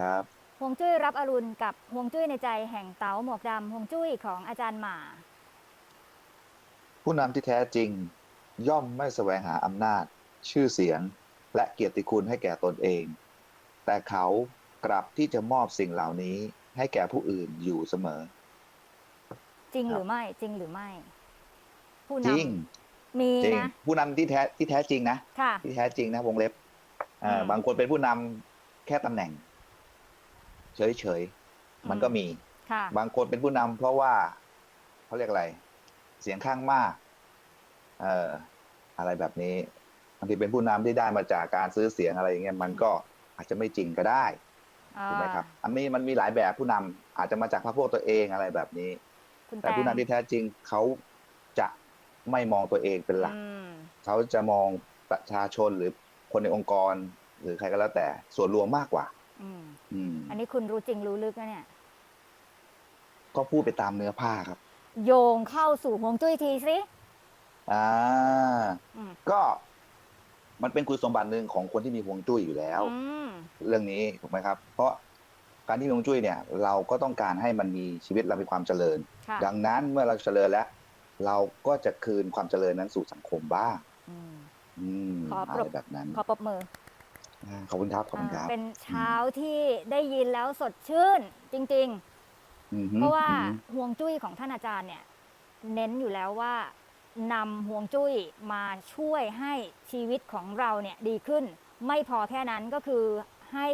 ครับฮวงจุ้ยรับอรุณกับฮวงจุ้ยในใจแห่งเต๋าหมวกดำฮวงจุ้ยของอาจารย์หมา ผู้นำที่แท้จริง ย่อมไม่แสวงหาอำนาจ ชื่อเสียง และเกียรติคุณให้แก่ตนเอง แต่เขากลับที่จะมอบสิ่งเหล่านี้ให้แก่ผู้อื่นอยู่เสมอ จริงครับหรือไม่ จริงหรือไม่ ผู้จริงนำมีจริงนะ ผู้นำที่แท้ที่แท้จริงนะค่ะ ที่แท้จริงนะวงเล็บอ่าอืม บางคนเป็นผู้นำแค่ตำแหน่ง เฉยๆ มันก็มี ค่ะบางคนเป็นผู้นำเพราะว่าเขาเรียกอะไร เสียงข้างมาก เอ่ออะไรแบบนี้บางทีเป็นผู้นำที่ได้มาจากการซื้อเสียงอะไรอย่างเงี้ยมันก็อาจจะไม่จริงก็ได้ถูกไหมครับ อันนี้มันมีหลายแบบผู้นำอาจจะมาจากพรรคพวกตัวเองอะไรแบบนี้ คุณแต่ผู้นำที่แท้จริงเขาจะไม่มองตัวเองเป็นหลัก อืมเขาจะมองประชาชนหรือคนในองค์กร หรือใครก็แล้วแต่ส่วนรวมมากกว่า อืม อืม อันนี้คุณรู้จริงรู้ลึกนะเนี่ย ก็พูดไปตามเนื้อผ้าครับ โยงเข้าสู่ฮวงจุ้ยทีสิ อ่า อืม ก็มันเป็นคุณสมบัติหนึ่งของคนที่มีฮวงจุ้ยอยู่แล้ว อืม เรื่องนี้ถูกไหมครับ เพราะการที่มีฮวงจุ้ยเนี่ย เราก็ต้องการให้มันมีชีวิตเรามีความเจริญ ค่ะดังนั้นเมื่อเราเจริญแล้ว เราก็จะคืนความเจริญนั้นสู่สังคมบ้าง อืม อืมขออะปรไรบแบบนั้น ขอปรบมือ อ่าขอบคุณครับขอบคุณครับอ่าเป็นเช้าที่ได้ยินแล้วสดชื่นจริง อือๆฮึเพราะว่าอือฮึ ห่วงจุ้ยของท่านอาจารย์เนี่ย เน้นอยู่แล้วว่านำห่วงจุ้ยมาช่วยให้ชีวิตของเราเนี่ยดีขึ้น ไม่พอแค่นั้นก็คือให้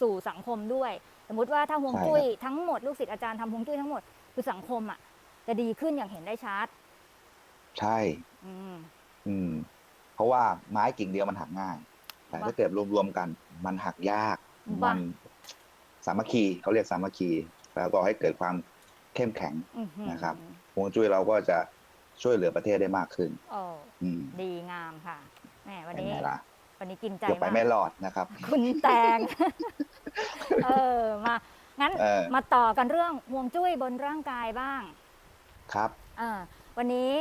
สู่สังคมด้วย สมมุติว่าถ้าห่วงจุ้ยทั้งหมดลูกศิษย์อาจารย์ทำห่วงจุ้ยทั้งหมดคือสังคมอะ จะดีขึ้นอย่างเห็นได้ชัดใช่ อืม อืม เพราะว่าไม้กิ่งเดียวมันหักง่าย แต่บ้าถ้าเกิดรวมๆกัน มันหักยากบ้ามัมันสามัคคีเขาเรียกสามัคคี แล้วก็ให้เกิดความเข้มแข็งอื้อหือนะครับฮวงจุ้ยเราก็จะช่วยเหลือประเทศได้มากขึ้นโอ้อืมดีงามค่ะแหมวันเป็นนี้ไงล่ะวันนี้กินใจเกือบไปมากไม่รอดนะครับ คุณแตง เออมางั้นเออมาต่อกันเรื่องห่วงจุ้ยบนร่างกายบ้าง ครับเออวันนี้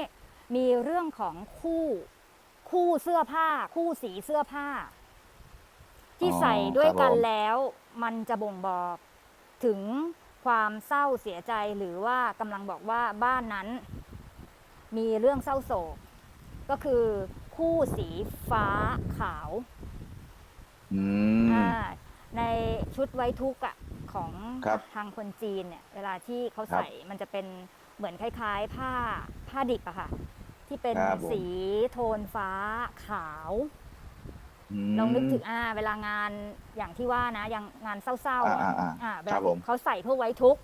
มีเรื่องของคู่ คู่เสื้อผ้า คู่สีเสื้อผ้า ที่อ๋อใส่ด้วยกันครับผมแล้ว มันจะบ่งบอกถึงความเศร้าเสียใจหรือว่ากำลังบอกว่าบ้านนั้น มีเรื่องเศร้าโศก ก็คือคู่สีฟ้าขาวอืมอ่าในชุดไว้ทุกข์อะของครับทางคนจีนเนี่ย เวลาที่เขาครับใส่มันจะเป็นเหมือนคล้าย ๆ ผ้าผ้าดิบอะค่ะ ที่เป็นครับผมสีโทนฟ้าขาวม ลองนึกถึงอ่าเวลางานอย่างที่ว่านะอย่างงานเศร้าๆอ่าอะอ่าอ่าอ่าเวครัลาบผมเขาใส่เพื่อไว้ทุกข์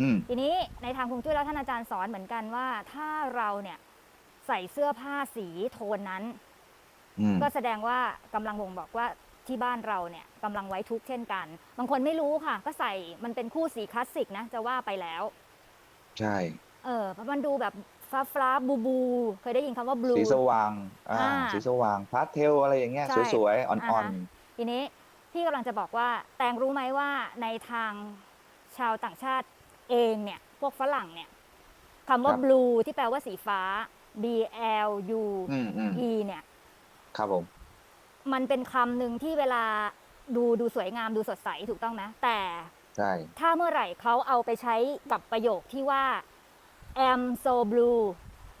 อืมทีนี้ในทางฮวงจุ้ยแล้วท่านอาจารย์สอนเหมือนกันว่า ถ้าเราเนี่ยใส่เสื้อผ้าสีโทนนั้นอืมก็แสดงว่ากำลังบ่งบอกว่าที่บ้านเราเนี่ยกำลังไว้ทุกข์เช่นกัน บางคนไม่รู้ค่ะ ก็ใส่มันเป็นคู่สีคลาสสิกนะจะว่าไปแล้ว ใช่ เออเพราะมันดูแบบ ฟ้าฟ้าบูบู เคยได้ยินคำว่าบลู สีสว่างอ่าอ่าสีสว่างพาสเทลอะไรอย่างเงี้ยใช่สวยๆ อ่อ่าอนฮะ ทีนี้พี่กำลังจะบอกว่าแตงรู้ไหมว่าในทางชาวต่างชาติเองเนี่ย พวกฝรั่งเนี่ยคำว่าบลูที่แปลว่าสีฟ้า B L U ๆอืมอืม E เนี่ย ครับผม มันเป็นคำหนึ่งที่เวลาดูดูสวยงามดูสดใสถูกต้องไหมแต่ใช่ ถ้าเมื่อไหร่เขาเอาไปใช้กับประโยคที่ว่า am so blue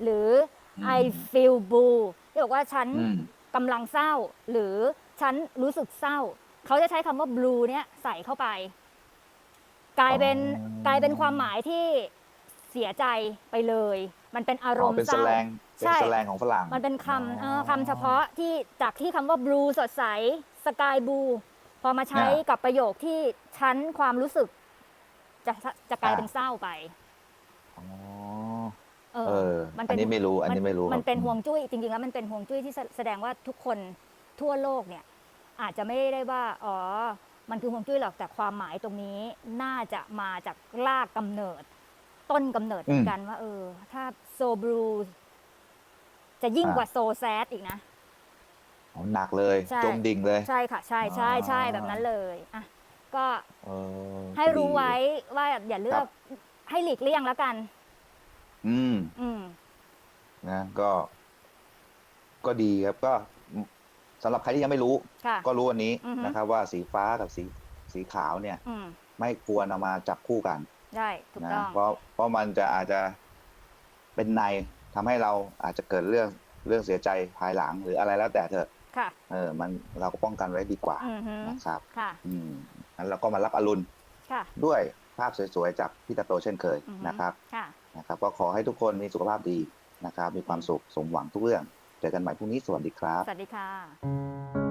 หรืออืม I feel blue ที่บอกว่าฉันอืม กำลังเศร้า หรือฉันรู้สึกเศร้า เขาจะใช้คำว่า blue เนี่ยใส่เข้าไป กลายเป็นอ๋อกลายเป็นความหมายที่เสียใจไปเลย มันเป็นอารอ๋อมณ์เป็นเศแสร้า ลงเป็นใช่แสลงของฝรั่ง มันเป็นคำเอ่ออ๋อคำเฉพาะที่จากที่คำว่า blue สดใส sky blue พอมาใช้อ่ากับประโยคที่ฉันความรู้สึก จะจะกลายอ่าเป็นเศร้าไป อ๋อ เอเออมันอัเป็นนนี้ไม่รู้อันนี้ไม่รู้มันเป็นครับห่วงจุ้ยจริงๆแล้วมันเป็นห่วงจุ้ยที่แสแสดงว่าทุกคนทั่วโลกเนี่ย อาจจะไม่ได้ว่าอ๋อมันคือห่วงจุ้ยหรอกแต่ความหมายตรงนี้น่าจะมาจากรากกำเนิด ต้นกำเนิดเหมือนกันว่า เออ ถ้าโซบลูจะยิ่งกว่าโซแซดอีกนะ อ๋อหนักเลยใช่ จมดิ่งเลย ใช่ค่ะ ใช่ใช่ใช่อ่า แบบนั้นเลยอะก็ เออให้รู้ดี ไว้ว่าอย่าเลือกให้หลีกเลี่ยงแล้วกัน อืม อืม นะก็ ก็ดีครับก็สำหรับใครที่ยังไม่รู้ ค่ะ ก็รู้วันนี้อือฮึ นะครับ ว่าสีฟ้ากับสีสีขาวเนี่ย อืม ไม่ควรเอามาจับคู่กันได้ถูกนะต้อง เพราะเพราะมันจะอาจจะเป็นในทำให้เราอาจจะเกิดเรื่องเรื่องเสียใจภายหลังหรืออะไรแล้วแต่เถอะ ค่ะ เออ มันเราก็ป้องกันไว้ดีกว่าอือหือนะครับ ค่ะ อืมงั้นเราก็มารับอรุณค่ะ ด้วยภาพสวยๆจากพี่ตาโตเช่นเคยอือหือนะครับ ค่ะ นะครับ ก็ขอให้ทุกคนมีสุขภาพดีนะครับ มีความสุขสมหวังทุกเรื่อง เจอกันใหม่พรุ่งนี้ สวัสดีครับ สวัสดีค่ะ